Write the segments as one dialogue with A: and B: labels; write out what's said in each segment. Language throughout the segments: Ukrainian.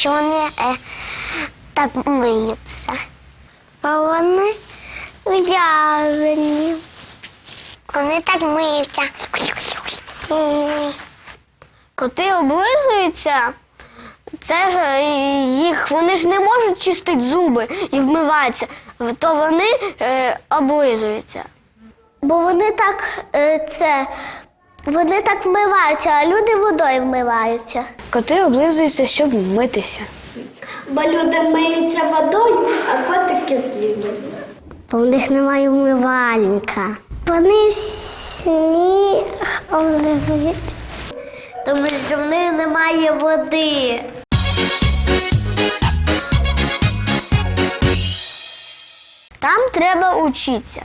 A: що вони е, так миються. Бо вони в'язані. Вони так миються.
B: Коти облизуються, це ж е, їх, вони ж не можуть чистити зуби і вмиватися, то вони е, облизуються.
A: Бо вони так е, це. Вони так вмиваються, а люди водою вмиваються.
B: Коти облизуються, щоб вмитися.
A: Бо люди миються водою, а котики з Бо в них немає вмивальника. Вони сніг облизують. Тому що в них немає води.
B: Там треба учитися.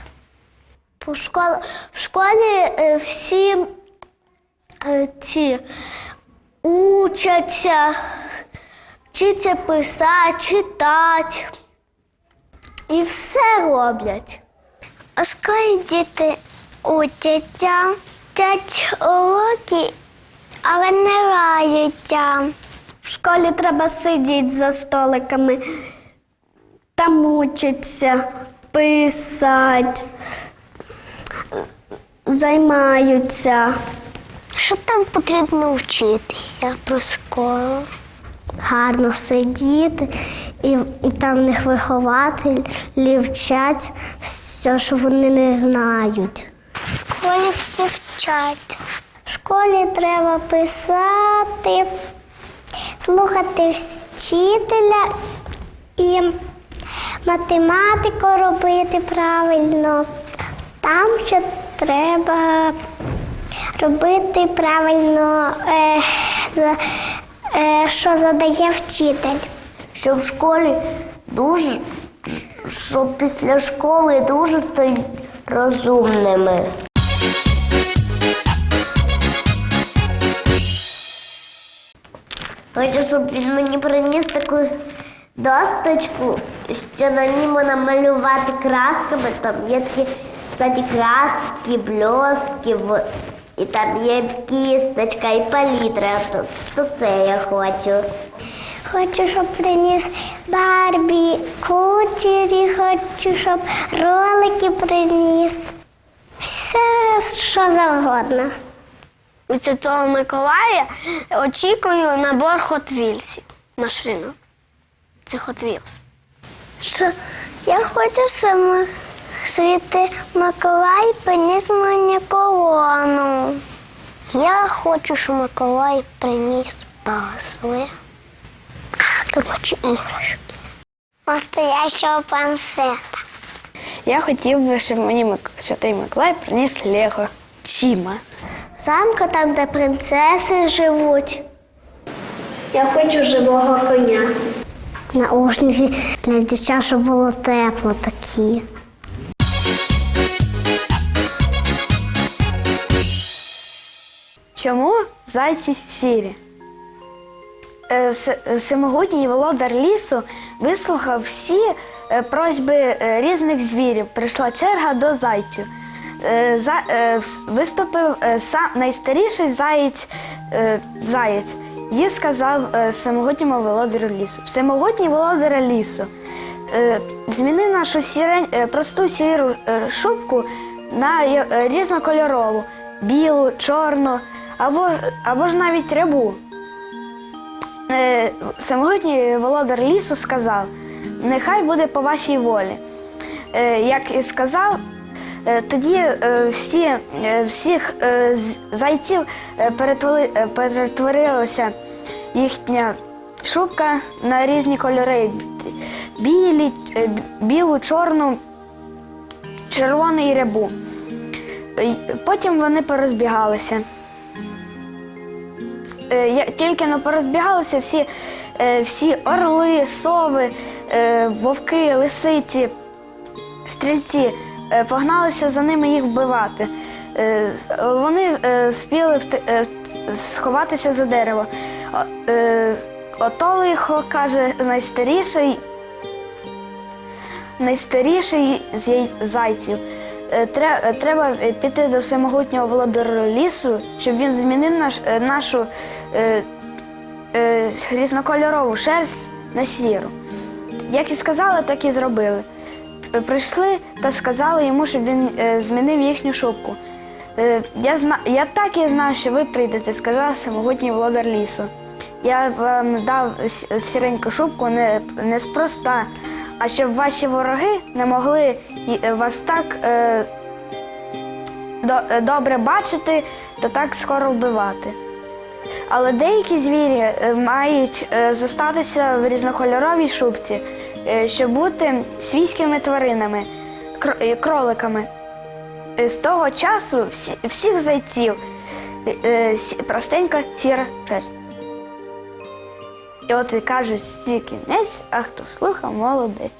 A: У школі, в школі е, всі е, ці учаться, вчаться писати, читати. І все роблять. У школі діти учаться, вчать уроки, але не граються. В школі треба сидіти за столиками, там учаться, писати займаються. Що там потрібно вчитися про школу? Гарно сидіти, і там них вихователі вчать все, що вони не знають. В школі всі вчать. В школі треба писати, слухати вчителя і математику робити правильно. Там ще треба робити правильно, е, е, що задає вчитель.
C: що в школі дуже, що після школи дуже стають розумними. Хочу, щоб він мені приніс таку досточку, що на ній можна малювати красками. Там є такі кстати, краски, блістки, і там є кісточка і палітра. То, це я хочу.
A: Хочу, щоб приніс Барбі, кучері, хочу, щоб ролики приніс. Все, що завгодно.
B: Від Святого Миколая очікую набор Hot Wheels на ринок. Це Hot Wheels.
A: Що я хочу саме світи Миколай приніс мені колону. Я хочу, щоб Миколай приніс пасли. Коротше, іграшки. Настоящого пансета.
B: Я хотів би, щоб мені Святий Миколай приніс Лего Чіма.
A: Замку там, де принцеси живуть. Я хочу живого коня. Наушниці для дівчат, щоб було тепло такі.
B: Чому зайці сірі? Е, Всемогутній володар лісу вислухав всі е, просьби е, різних звірів. Прийшла черга до зайців. Е, е, Виступив е, сам найстаріший заєць, е, заєць і сказав е, всемогутньому володарю лісу. Всемогутній володар лісу. е, Зміни нашу сірень, е, просту сіру е, шубку на е, різнокольорову, білу, чорну або, або ж навіть рябу. Е, Самогутній володар лісу сказав: нехай буде по вашій волі. Е, Як і сказав, е, тоді е, всі, е, всіх е, зайців е, перетвори- е, перетворилася їхня шубка на різні кольори: білі, е, білу, чорну, червону і рябу. Е, Потім вони порозбігалися. Е, тільки но порозбігалися всі, е, всі орли, сови, е, вовки, лисиці, стрільці е, погналися за ними їх вбивати. Е, Вони е, спіли вт- е, сховатися за дерево. Е, Ото лихо, каже найстаріший, найстаріший з зайців. Е, е, Треба е, піти до всемогутнього володаря лісу, щоб він змінив наш, нашу е, е, різнокольорову шерсть на сіру. Як і сказали, так і зробили. Прийшли та сказали йому, щоб він е, змінив їхню шубку. Е, я, зна... я так і знав, що ви прийдете, сказав всемогутній володар лісу. Я вам дав сіреньку шубку не, не спроста, а щоб ваші вороги не могли е, вас так е, до, е, добре бачити та так скоро вбивати. Але деякі звірі е, мають зостатися в різнокольоровій шубці, щоб бути свійськими тваринами, кроликами. З того часу всі, всіх зайців простенька сіра шерсть. І от і кажуть стільки кінець, а хто слухав, молодець.